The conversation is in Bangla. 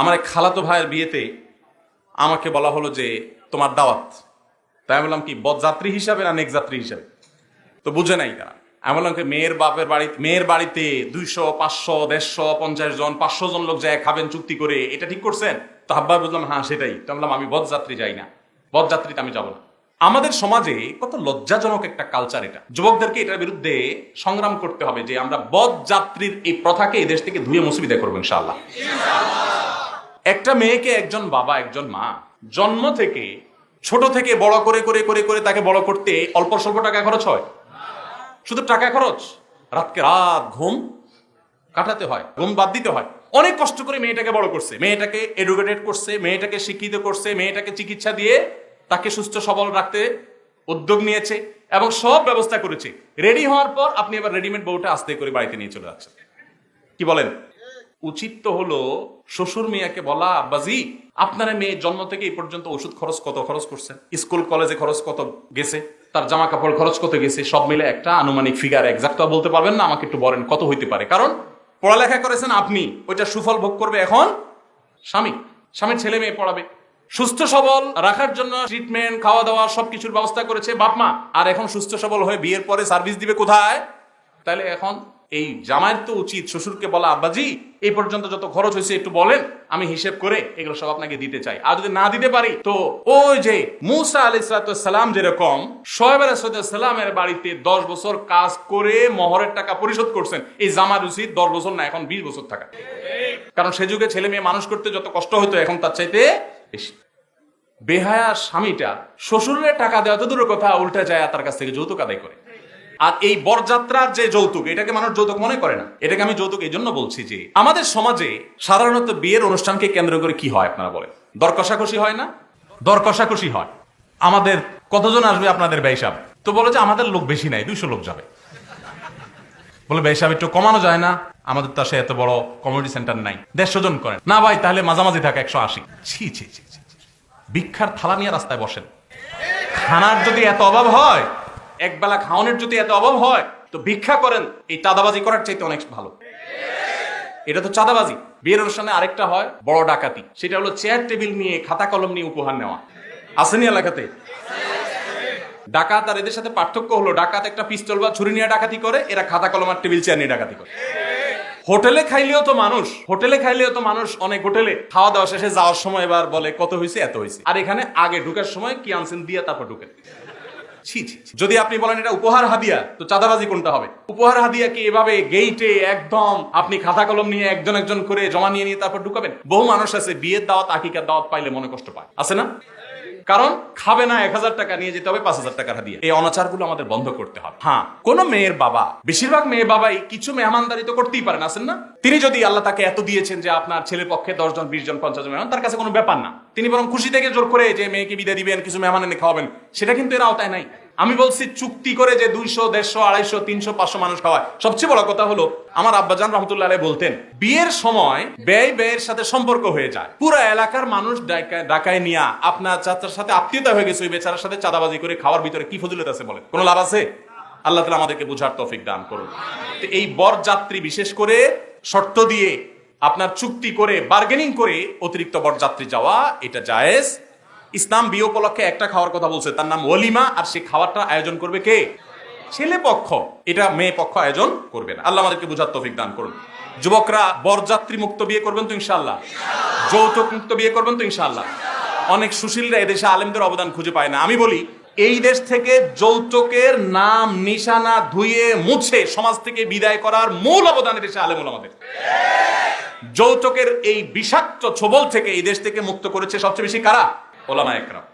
আমার এক খালাতো ভাইয়ের বিয়েতে আমাকে বলা হলো যে, তোমার দাওয়াত। তাই আমি বললাম কি বরযাত্রী হিসাবে না নেকযাত্রী হিসাবে? তো বুঝে নাই তারা। আমি বললাম কি, মেয়ের বাপের বাড়িতে মেয়ের বাড়িতে দুইশো, পাঁচশো, দেড়শো, পঞ্চাশ জন, পাঁচশো জন লোক যায় খাবেন চুক্তি করে, এটা ঠিক করছেন? তো হাব্বা বুঝলাম হ্যাঁ সেটাই। তো বললাম, আমি বরযাত্রী যাই না। বরযাত্রীতে আমি যাব না। আমাদের সমাজে কত লজ্জাজনক একটা কালচার এটা। যুবকদেরকে এটার বিরুদ্ধে সংগ্রাম করতে হবে যে, আমরা বরযাত্রীর এই প্রথাকে এই দেশ থেকে ধুয়ে মুসিবিদা করব ইনশাআল্লাহ। একটা মেয়েকে একজন বাবা, একজন মা, জন্ম থেকে, ছোট থেকে বড় করে করে করে করে তাকে বড় করতে অল্প স্বল্প টাকা খরচ হয়? শুধু টাকা খরচ? রাতকে রাত ঘুম কাটাতে হয়, ঘুম বাদ দিতে হয়। অনেক কষ্ট করে মেয়েটাকে বড় করছে। মেয়েটাকে এডুকেটেড করছে, মেয়েটাকে শিক্ষিত করছে, মেয়েটাকে চিকিৎসা দিয়ে তাকে সুস্থ, সবল রাখতে উদ্যোগ নিয়েছে এবং সব ব্যবস্থা করেছে। রেডি হওয়ার পর আপনি এবার রেডিমেড বউটা আস্তে করে বাড়িতে নিয়ে চলে যাচ্ছেন। কি বলেন? উচিত তো হলো শ্বশুর মিয়াকে বলা, আব্বাজি, আপনারা মেয়ে জন্ম থেকে এই পর্যন্ত ওষুধ খরচ কত খরচ করছে? স্কুল, কলেজে খরচ কত গেছে? তার জামা কাপড় খরচ কত গেছে? সব মিলে একটা আনুমানিক ফিগার একজাক্ট বলতে পারবেন না, আমাকে একটু বলেন কত হইতে পারে। কারণ পড়ালেখা করেছেন আপনি, ওইটা সুফল ভোগ করবে এখন স্বামী। স্বামীর ছেলে মেয়ে পড়াবে। সুস্থ সবল রাখার জন্য ট্রিটমেন্ট খাওয়া দাওয়া সবকিছুর ব্যবস্থা করেছে বাপমা। আর এখন সুস্থ সবল হয়ে বিয়ের পরে সার্ভিস দিবে কোথায়? তাহলে এখন এই জামাইয়ের তো উচিত, শ্বশুরকে বলা, আব্বাজি, এই পর্যন্ত যত খরচ হয়েছে একটু বলেন, আমি হিসেব করে এগুলো সব আপনাকে দিতে চাই। আর যদি না দিতে পারি, তো ওই যে মুসা আলি সালাম যেরকম, সোহেব সালামের বাড়িতে দশ বছর কাজ করে মহরের টাকা পরিশোধ করছেন, এই জামার উচিত দশ বছর না, এখন বিশ বছর থাকা। কারণ সে যুগে ছেলে মেয়ে মানুষ করতে যত কষ্ট হতো এখন তার চাইতে বেশি। বেহায়া স্বামীটা শ্বশুরের টাকা দেওয়া তো দূরের কথা, উল্টা যায় তার কাছ থেকে যৌতুক আদায় করে। আর এই বরযাত্রার যে যৌতুক এটাকে মানুষ যৌতুক মনে করে না। এটাকে আমি যৌতুক এই জন্য বলছি যে আমাদের সমাজে সাধারণত বিয়ের অনুষ্ঠানকে কেন্দ্র করে কি হয় আপনারা বলেন? দর কষাকষি হয় না? দর কষাকষি হয়। আমাদের কতজন আসবে আপনাদের ব্যয়সাব তো বলে যে আমাদের লোক বেশি নাই দুইশো লোক যাবে। বলে ব্যয়সাব একটু কমানো যায় না। আমাদের তো এত বড় কমিউনিটি সেন্টার নাই। দেড়শো জন করেন। না ভাই তাহলে মাঝামাঝি থাকে একশো আশি। ছি ছি, ছি। ভিক্ষার থালা নিয়ে রাস্তায় বসেন। খানার যদি এত অভাব হয় এক বেলা খাওয়ানোর যদি এত অভাব হয়, তো ভিক্ষা করেন, এই চাঁদাবাজি করার চাইতে অনেক ভালো। এটা তো চাঁদাবাজি। বিয়ের অনুষ্ঠানে আরেকটা হয়, বড় ডাকাতি। সেটা হলো চেয়ার টেবিল নিয়ে খাতা কলম নিয়ে উপহার নেওয়া। আসেনি এলাকাতে? ডাকাত আর এদের সাথে পার্থক্য হলো, ডাকাত একটা পিস্তল বা ছুরি নিয়ে ডাকাতি করে, এরা খাতা কলম আর টেবিল চেয়ার নিয়ে ডাকাতি করে। হোটেলে খাইলেও তো মানুষ, হোটেলে খাইলেও তো মানুষ অনেক হোটেলে। খাওয়া দাওয়া শেষে যাওয়ার সময় এবার বলে, কত হয়েছে এত হয়েছে আর এখানে আগে ঢুকার সময় কি আনছেন, দিয়ে তারপর ঢুকে। যদি আপনি বলেন এটা উপহার হাদিয়া, তো চাঁদাবাজি কোনটা হবে? উপহার হাদিয়া কি এভাবে গেইটে একদম আপনি খাতা কলম নিয়ে একজন একজন করে জমা নিয়ে নিয়ে তারপর ঢুকাবেন? বহু মানুষ আছে, বিয়ের দাওয়াত, আকিকার দাওয়াত পাইলে মনে কষ্ট পায়। আছে না? কারণ খাবে না এক হাজার টাকা, নিয়ে যেতে হবে পাঁচ হাজার টাকার হাদিয়া। এই অনাচারগুলো আমাদের বন্ধ করতে হবে। হ্যাঁ কোন মেয়ের বাবা, বেশিরভাগ মেয়ে বাবাই কিছু মেহমানদারি তো করতেই পারেন, আছেন না? তিনি যদি আল্লাহ তাকে এত দিয়েছেন যে আপনার ছেলের পক্ষে দশ জন, বিশ জন, পঞ্চাশ জন তার কাছে কোনো ব্যাপার না। তিনি বরং খুশি থেকে জোর করে যে মেয়েকে বিদায় দিবেন, কিছু মেহমান এনে খাওয়াবেন, সেটা কিন্তু এর আওতায় নাই। আমি বলছি চুক্তি করে যে দুইশো, দেড়শো, আড়াইশো, তিনশো, পাঁচশো মানুষ খাওয়ায়। সবচেয়ে বড় কথা হলো, আমার আব্বাজান রহমতুল্লাহ বলতেন, বিয়ের সময় ব্যয় ব্যয়ের সাথে সম্পর্ক হয়ে যায়। পুরো এলাকার মানুষ ডাকায়- নিয়া আপনার চাচার সাথে আত্মীয়তা হয়ে গেছে, ওই বেচারার সাথে চাঁদাবাজি করে খাওয়ার ভিতরে কি ফজিলত আছে বলে কোনো লাভ আছে? আল্লাহ তালা আমাদেরকে বুঝার তৌফিক দান করুন। তো এই বর যাত্রী বিশেষ করে শর্ত দিয়ে আপনার চুক্তি করে বার্গেনিং করে অতিরিক্ত বরযাত্রী যাওয়া, এটা জায়েজ। ইসলাম বিয়ে উপলক্ষে একটা খাওয়ার কথা বলছে। তার নাম ওলিমা, আর সেই খাবারটা আয়োজন করবে কে? ছেলে পক্ষ। এটা মেয়ে পক্ষ আয়োজন করবে না। আল্লাহ আমাদেরকে বুঝার তৌফিক দান করুন। যুবকরা বরযাত্রী মুক্ত বিয়ে করবেন তো ইনশাল্লাহ যৌতুক মুক্ত বিয়ে করবেন তো ইনশাল্লাহ অনেক সুশীলরা এদেশে আলেমদের অবদান খুঁজে পায় না। আমি বলি, এই দেশ থেকে যৌতুকের নাম, নিশানা ধুয়ে মুছে সমাজ থেকে বিদায় করার মূল অবদান এদেশে আলেমুল আমাদের যৌতুকের এই বিষাক্ত ছোবল থেকে এই দেশ থেকে মুক্ত করেছে সবচেয়ে বেশি কারা? ওলামা একরাম